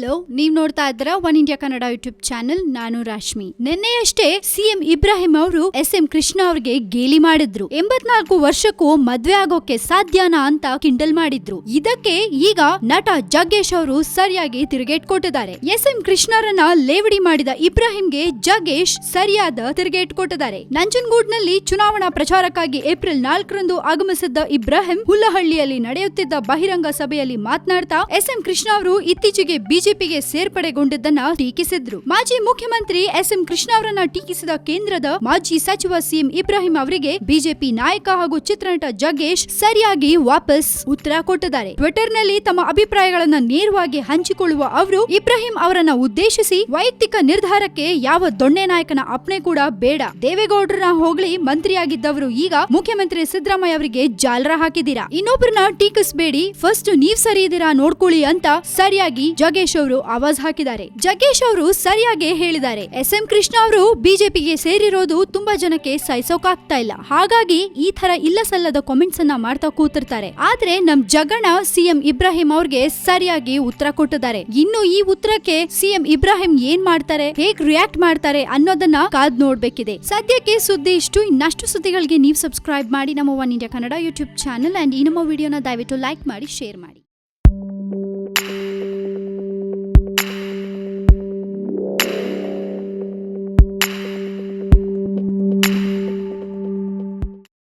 Hello ನೀವ್ ನೋಡ್ತಾ ಇದ್ರ one India Kannada YouTube channel ನಾನು ರಾಶ್ಮಿ. ನಿನ್ನೆಯಷ್ಟೇ ಸಿಎಂ ಇಬ್ರಾಹಿಂ ಅವರು ಎಸ್ ಎಂ ಕೃಷ್ಣ ಅವರಿಗೆ ಗೇಲಿ ಮಾಡಿದ್ರು. ಎಂಬತ್ನಾಲ್ಕು ವರ್ಷಕ್ಕೂ ಮದ್ವೆ ಆಗೋಕೆ ಸಾಧ್ಯನಾ ಅಂತ ಕಿಂಡಲ್ ಮಾಡಿದ್ರು. ಇದಕ್ಕೆ ಈಗ ನಟ ಜಗ್ಗೇಶ್ ಅವರು ಸರಿಯಾಗಿ ತಿರುಗೇಟ್ ಕೊಟ್ಟಿದ್ದಾರೆ ಎಸ್ ಎಂ ಕೃಷ್ಣರನ್ನ ಲೇವಡಿ ಮಾಡಿದ ಇಬ್ರಾಹಿಂಗೆ ಜಗ್ಗೇಶ್ ಸರಿಯಾದ ತಿರುಗೇಟ್ ಕೊಟ್ಟಿದ್ದಾರೆ ನಂಜನಗೂಡ್ನಲ್ಲಿ ಚುನಾವಣಾ ಪ್ರಚಾರಕ್ಕಾಗಿ ಏಪ್ರಿಲ್ ನಾಲ್ಕರಂದು ಆಗಮಿಸಿದ್ದ ಇಬ್ರಾಹಿಂ ಹುಲ್ಲಹಳ್ಳಿಯಲ್ಲಿ ನಡೆಯುತ್ತಿದ್ದ ಬಹಿರಂಗ ಸಭೆಯಲ್ಲಿ ಮಾತನಾಡ್ತಾ ಎಸ್ ಎಂ ಕೃಷ್ಣ ಅವರು ಇತ್ತೀಚೆಗೆ ಬಿಜೆಪಿಗೆ ಸೇರ್ಪಡೆಗೊಂಡಿದ್ದನ್ನ ಟೀಕಿಸಿದ್ರು. ಮಾಜಿ ಮುಖ್ಯಮಂತ್ರಿ ಎಸ್ ಎಂ ಕೃಷ್ಣ ಅವರನ್ನ ಟೀಕಿಸಿದ ಕೇಂದ್ರದ ಮಾಜಿ ಸಚಿವ ಸಿಎಂ ಇಬ್ರಾಹಿಂ ಅವರಿಗೆ ಬಿಜೆಪಿ ನಾಯಕ ಹಾಗೂ ಚಿತ್ರನಟ ಜಗ್ಗೇಶ್ ಸರಿಯಾಗಿ ವಾಪಸ್ ಉತ್ತರ ಕೊಟ್ಟಿದ್ದಾರೆ. ಟ್ವಿಟರ್ ತಮ್ಮ ಅಭಿಪ್ರಾಯಗಳನ್ನ ನೇರವಾಗಿ ಹಂಚಿಕೊಳ್ಳುವ ಅವರು ಇಬ್ರಾಹಿಂ ಅವರನ್ನ ಉದ್ದೇಶಿಸಿ ವೈಯಕ್ತಿಕ ನಿರ್ಧಾರಕ್ಕೆ ಯಾವ ದೊಣ್ಣೆ ನಾಯಕನ ಅಪ್ನೆ ಕೂಡ ಬೇಡ. ದೇವೇಗೌಡರನ್ನ ಹೋಗ್ಲಿ ಮಂತ್ರಿಯಾಗಿದ್ದವರು ಈಗ ಮುಖ್ಯಮಂತ್ರಿ ಸಿದ್ದರಾಮಯ್ಯ ಅವರಿಗೆ ಜಾಲರ ಹಾಕಿದ್ದೀರಾ. ಇನ್ನೊಬ್ಬರನ್ನ ಟೀಕಿಸಬೇಡಿ. ಫಸ್ಟ್ ನೀವ್ ಸರಿ ಇದೀರಾ ನೋಡ್ಕೊಳ್ಳಿ ಅಂತ ಸರಿಯಾಗಿ ಜಗ್ಗೇಶ್ ಅವರು ಆವಾಜ್ ಹಾಕಿದ್ದಾರೆ. ಜಗ್ಗೇಶ್ ಅವರು ಸರಿಯಾಗಿ ಹೇಳಿದ್ದಾರೆ. ಎಸ್ ಎಂ ಕೃಷ್ಣ ಅವರು ಬಿಜೆಪಿಗೆ ಸೇರಿರೋದು ತುಂಬಾ ಜನಕ್ಕೆ ಸಹಿಸೋಕಾಗ್ತಾ ಇಲ್ಲ. ಹಾಗಾಗಿ ಈ ತರ ಇಲ್ಲ ಸಲ್ಲದ ಕಾಮೆಂಟ್ಸ್ ಅನ್ನ ಮಾಡ್ತಾ ಕೂತಿರ್ತಾರೆ. ಆದ್ರೆ ನಮ್ ಜಗಣ ಸಿಎಂ ಇಬ್ರಾಹಿಂ ಅವ್ರಿಗೆ ಸರಿಯಾಗಿ ಉತ್ತರ ಕೊಟ್ಟಿದ್ದಾರೆ. ಇನ್ನು ಈ ಉತ್ತರಕ್ಕೆ ಸಿಎಂ ಇಬ್ರಾಹಿಂ ಏನ್ ಮಾಡ್ತಾರೆ, ಹೇಗ್ ರಿಯಾಕ್ಟ್ ಮಾಡ್ತಾರೆ ಅನ್ನೋದನ್ನ ಕಾದ್ ನೋಡ್ಬೇಕಿದೆ. ಸದ್ಯಕ್ಕೆ ಸುದ್ದಿ ಇಷ್ಟು. ಇನ್ನಷ್ಟು ಸುದ್ದಿಗಳಿಗೆ ನೀವು ಸಬ್ಸ್ಕ್ರೈಬ್ ಮಾಡಿ ನಮ್ಮ one India Kannada YouTube channel and ಈ ನಮ್ಮ ವಿಡಿಯೋನ ದಯವಿಟ್ಟು ಲೈಕ್ ಮಾಡಿ ಶೇರ್ ಮಾಡಿ.